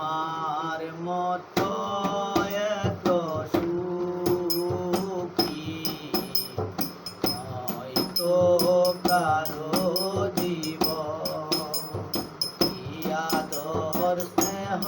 আমার মতো এত সুখী। হয়তো কারও জীব ইয়াদর স্নেহ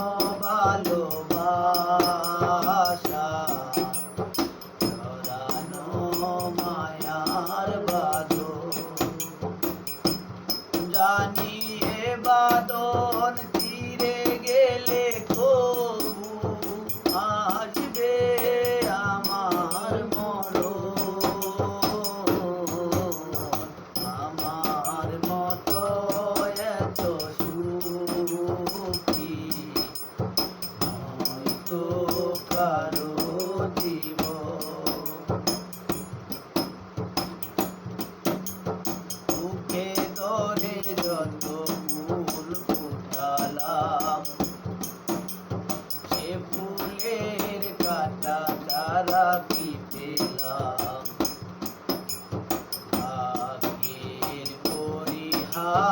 হয়তো কারও জীবন। বুকে ধরে যত ফুল ফুটালাম সে ফুলের কাটা চারা কি পেলাম আগের পরিহাসেরই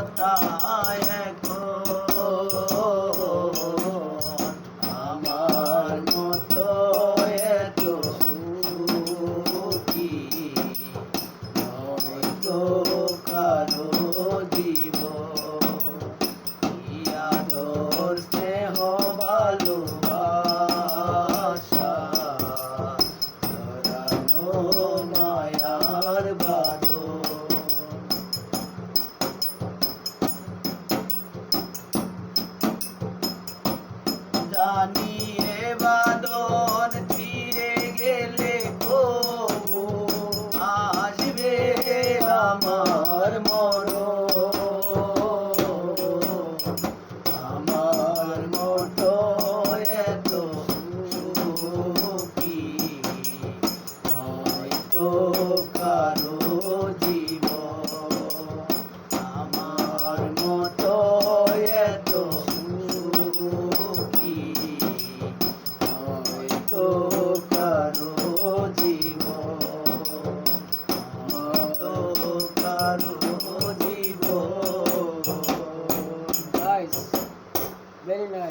কথা জানি